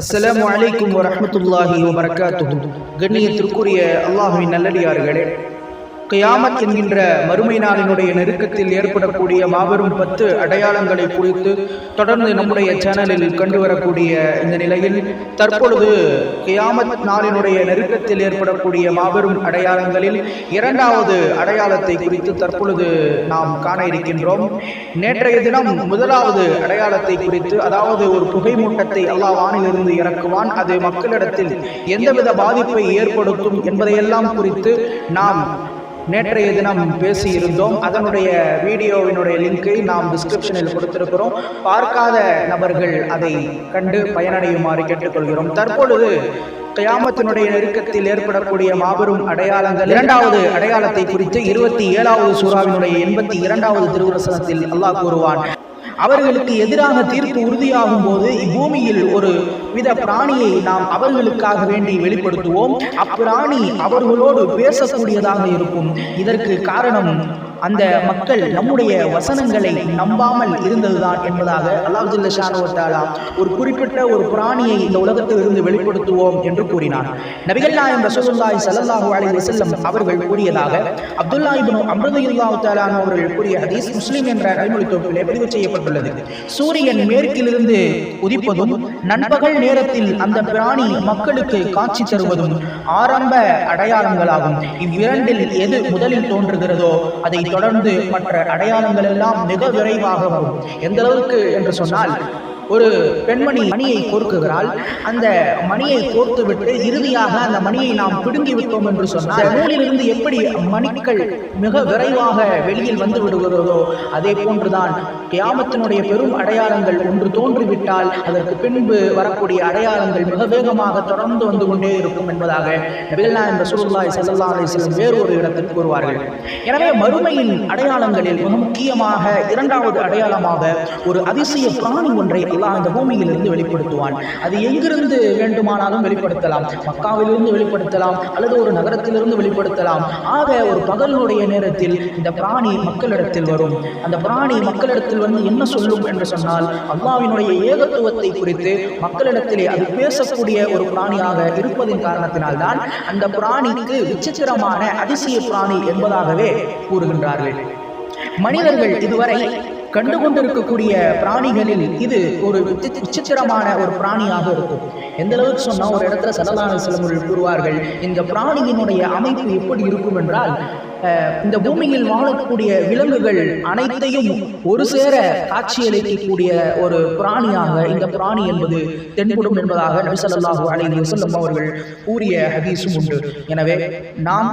அஸ்ஸலாமு அலைக்கும் வரஹ்மத்துல்லாஹி வபரகாத்துஹு கண்ணியத்திற்குரிய அல்லாஹுவின் நல்லடியார்களே கியாமத் என்கின்ற மறுமை நாளினுடைய நெருக்கத்தில் ஏற்படக்கூடிய மாபெரும் பத்து அடையாளங்களை குறித்து தொடர்ந்து நம்முடைய சேனலில் கண்டு வரக்கூடிய இந்த நிலையில் தற்பொழுது கியாமத் நாளினுடைய நெருக்கத்தில் ஏற்படக்கூடிய மாபெரும் அடையாளங்களில் இரண்டாவது அடையாளத்தை குறித்து தற்பொழுது நாம் காண இருக்கின்றோம். நேற்றைய தினம் முதலாவது அடையாளத்தை குறித்து அதாவது ஒரு புகை மூட்டத்தை அல்லா வானிலிருந்து இறக்குவான். அது மக்களிடத்தில் எந்தவித பாதிப்பை ஏற்படுத்தும் என்பதையெல்லாம் குறித்து நாம் நேற்றைய தினம் பேசியிருந்தோம். அதனுடைய வீடியோவினுடைய லிங்கை நாம் டிஸ்கிரிப்ஷனில் கொடுத்திருக்கிறோம். பார்க்காத நபர்கள் அதை கண்டு பயனடையுமாறு கேட்டுக்கொள்கிறோம். தற்பொழுது கயாமத்தினுடைய நெருக்கத்தில் ஏற்படக்கூடிய மாபெரும் அடையாளங்கள் இரண்டாவது அடையாளத்தை குறித்து இருபத்தி ஏழாவது சூறாவினுடைய எண்பத்தி இரண்டாவது திருவசனத்தில் அல்லாஹ் கூறுவான். அவர்களுக்கு எதிராக தீர்ப்பு உறுதியாகும் போது இப்பூமியில் ஒரு வித பிராணியை நாம் அவர்களுக்காக வேண்டி வெளிப்படுத்துவோம். அப்பிராணி அவர்களோடு பேசக்கூடியதாக இருக்கும். இதற்கு காரணம் அந்த மக்கள் நம்முடைய வசனங்களை நம்பாமல் இருந்ததுதான் என்பதாக அல்லாஹுல்ல ஷானுவத்தாலா ஒரு குறிப்பிட்ட ஒரு பிராணியை இந்த உலகத்திலிருந்து வெளிப்படுத்துவோம் என்று கூறினார். நபிகள் நாயம் ரசூலுல்லாஹி ஸல்லல்லாஹு அலைஹி வஸல்லம் அவர்கள் கூறியதாக அப்துல்லா இப்னு அம்ருதுல்லாஹு தஆலான் அவர்கள் கூறிய ஹதீஸ் முஸ்லிம் என்ற நல்மொழி தொகுப்பிலே பதிவு செய்யப்பட்டுள்ளது. சூரியன் மேற்கிலிருந்து உதிப்பதும் நண்பகல் நேரத்தில் அந்த பிராணி மக்களுக்கு காட்சி தருவதும் ஆரம்ப அடையாளங்களாகும். இவ்விரண்டில் எது முதலில் தோன்றுகிறதோ அதை தொடர்ந்து மற்ற அடையாளங்கள் எல்லாம் மிக விரைவாக வரும். எந்த அளவுக்கு என்று சொன்னால் ஒரு பெண்மணி மணியை கோர்க்குகிறாள் அந்த மணியை கோர்த்து விட்டு இறுதியாக அந்த மணியை நாம் பிடுங்கி விட்டோம் என்று சொன்னால் நூலிலிருந்து எப்படி மணிக்கள் மிக விரைவாக வெளியில் வந்து விடுகிறதோ அதே போன்றுதான் கியாமத்தினுடைய பெரும் அடையாளங்கள் ஒன்று தோன்றிவிட்டால் அதற்கு பின்பு வரக்கூடிய அடையாளங்கள் மிக வேகமாக தொடர்ந்து வந்து கொண்டே இருக்கும் என்பதாக நபிகள்னா என்ற சுருல்லாய் செல்லல்லா அலிஸ்லம் வேறு ஒரு இடத்தில் கூறுவார்கள். எனவே மறுமையின் அடையாளங்களில் மிக முக்கியமாக இரண்டாவது அடையாளமாக ஒரு அதிசய பிராணி ஒன்றை அல்லாஹ் இந்த பூமியிலிருந்து வெளிப்படுத்துவான். அது எங்கிருந்து வேண்டுமானாலும் வெளிப்படுத்தலாம். மக்காவிலிருந்து வெளிப்படுத்தலாம். அல்லது ஒரு நகரத்திலிருந்து வெளிப்படுத்தலாம். ஆக ஒரு பகலுடைய நேரத்தில் இந்த பிராணி மக்களிடத்தில் வரும். அந்த பிராணி மக்களிடத்தில் வந்து என்ன சொல்லும் என்று சொன்னால் அல்லாவினுடைய ஏகத்துவத்தை குறித்து மக்களிடத்திலே அது பேசக்கூடிய ஒரு பிராணியாக இருப்பதின் காரணத்தினால்தான் அந்த பிராணிக்கு விசித்திரமான அதிசய பிராணி என்பதாகவே கூறுகின்றார்கள். மனிதர்கள் இதுவரை கண்டு கொண்டிருக்கக்கூடிய பிராணிகளில் இது ஒரு விசித்திரமான ஒரு பிராணியாக இருக்கும். எந்த அளவுக்கு சொன்னால் ஒரு இடத்துல சலதான சிலமுறை கூறுவார்கள் இந்த பிராணியினுடைய அமைப்பு எப்படி இருக்கும் என்றால் இந்த பூமியில் வாழக்கூடிய விலங்குகள் அனைத்தையும் ஒரு சேர காட்சியளிக்கக்கூடிய ஒரு பிராணியாக இந்த பிராணி என்பது தென்படும் என்பதாக நபிசல்லாஹு ஸல்லல்லாஹு அலைஹி அவர்கள் கூறிய ஹதீஸும் உண்டு. எனவே நாம்